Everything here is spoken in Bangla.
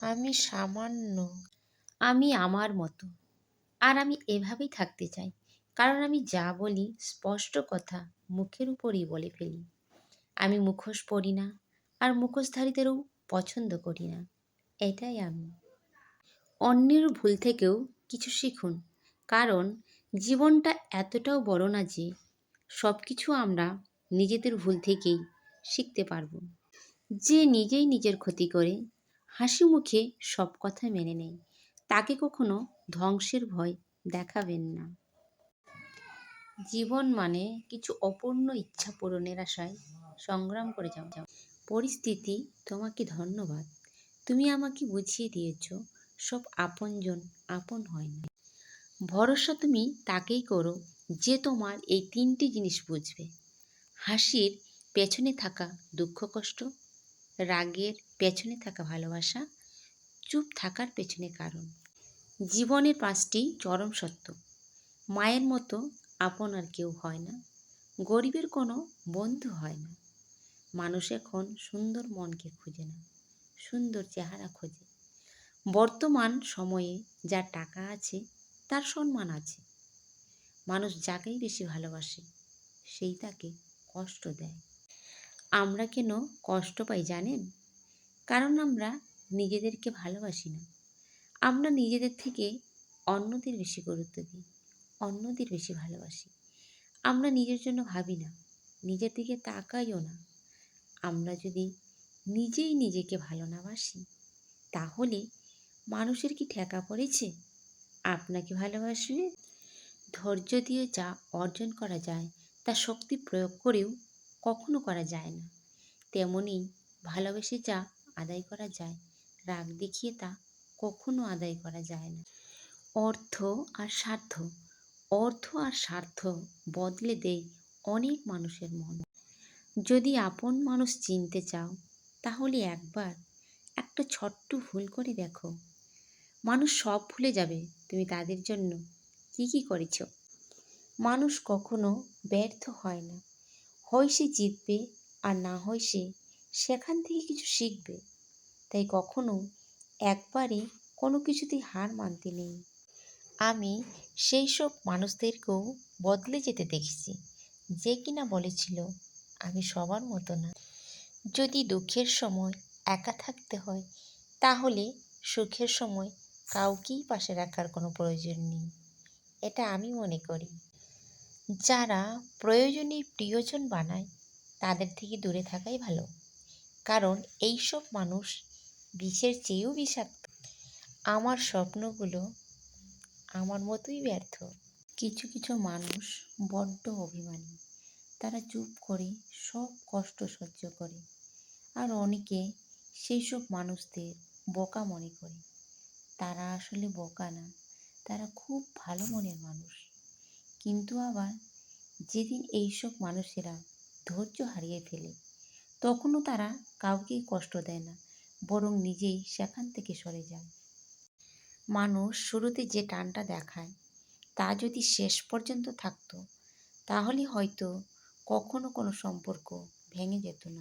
আমি সামান্য। আমি আমার মতো। আর আমি এভাবেই থাকতে চাই। কারণ আমি যা বলি স্পষ্ট কথা মুখের উপরেই বলে ফেলি। আমি মুখোশ পরি না আর মুখোশধারীদেরও পছন্দ করি না। এটাই আমি। অন্যের ভুল থেকেও কিছু শিখুন। কারণ জীবনটা এতটাও বড় না যে সব কিছু আমরা নিজেদের ভুল থেকেই শিখতে পারব। যে নিজেই নিজের ক্ষতি করে হাসি মুখে সব কথা মেনে নেয় তাকে কখনো ধ্বংসের ভয় দেখাবেন না। জীবন মানে কিছু অপূর্ণ ইচ্ছা পূরণের আশায় সংগ্রাম করে যাও যাও। পরিস্থিতি তোমাকে ধন্যবাদ। তুমি আমাকে বুঝিয়ে দিয়েছ, সব আপনজন আপন হয় না। ভরসা তুমি তাকেই করো যে তোমার এই তিনটি জিনিস বুঝবে। হাসির পেছনে থাকা দুঃখ কষ্ট রাগের পেছনে থাকা ভালোবাসা, চুপ থাকার পেছনে কারণ। জীবনের পাঁচটি চরম সত্য। মায়ের মতো আপন আর কেউ হয় না। গরিবের কোনো বন্ধু হয় না। মানুষ এখন সুন্দর মনকে খুঁজে না, সুন্দর চেহারা খোঁজে। বর্তমান সময়ে যার টাকা আছে, তার সম্মান আছে। মানুষ যাকেই বেশি ভালোবাসে, সেই তাকে কষ্ট দেয়। আমরা কেন কষ্ট পাই জানেন? কারণ আমরা নিজেদেরকে ভালোবাসি না। আমরা নিজেদের থেকে অন্যদের বেশি গুরুত্ব দিই, অন্যদের বেশি ভালোবাসি। আমরা নিজের জন্য ভাবি না, নিজের দিকে তাকাইও না। আমরা যদি নিজেই নিজেকে ভালো না বাসি, তাহলে মানুষের কি ঠেকা পড়েছে? আপনাকে ভালোবাসবে ধৈর্য দিয়ে যা অর্জন করা যায়, তা শক্তি প্রয়োগ করেও কখনো করা যায় না। তেমনি ভালোবেসে যা আদায় করা যায়, রাগ দেখিয়ে তা কখনো আদায় করা যায় না। অর্থ আর স্বার্থ, অর্থ আর স্বার্থ বদলে দেয় অনেক মানুষের মন। যদি আপন মানুষ চিনতে চাও, তাহলে একবার একটা ছোট্ট ভুল করে দেখো। মানুষ সব ভুলে যাবে তুমি তাদের জন্য কি কি করেছ। মানুষ কখনো ব্যর্থ হয় না। হয় সে জিতবে আর না হয় সে সেখান থেকে কিছু শিখবে। তাই কখনো একবারে কোনো কিছুতেই হার মানতে নেই। আমি সেই সব মানুষদেরকেও বদলে যেতে দেখেছি, যে কিনা বলেছিল, আমি সবার মতো না। যদি দুঃখের সময় একা থাকতে হয়, তাহলে সুখের সময় কাউকেই পাশে রাখার কোনো প্রয়োজন নেই। এটা আমি মনে করি। যারা প্রয়োজনে প্রিয়জন বানায়, তাদের থেকে দূরে থাকাই ভালো। কারণ এইসব মানুষ বিষের চেয়েও বিষাক্ত। আমার স্বপ্নগুলো আমার মতোই ব্যর্থ। কিছু কিছু মানুষ বড্ড অভিমানী। তারা চুপ করে সব কষ্ট সহ্য করে। আর অনেকে সেই সব মানুষদের বোকা মনে করে। তারা আসলে বোকা না। তারা খুব ভালো মনের মানুষ। কিন্তু আবার যেদিন এইসব মানুষেরা ধৈর্য হারিয়ে ফেলে, তখনও তারা কাউকেই কষ্ট দেয় না, বরং নিজেই সেখান থেকে সরে যায়। মানুষ শুরুতে যে টানটা দেখায়, তা যদি শেষ পর্যন্ত থাকতো, তাহলে হয়তো কখনো কোনো সম্পর্ক ভেঙে যেত না।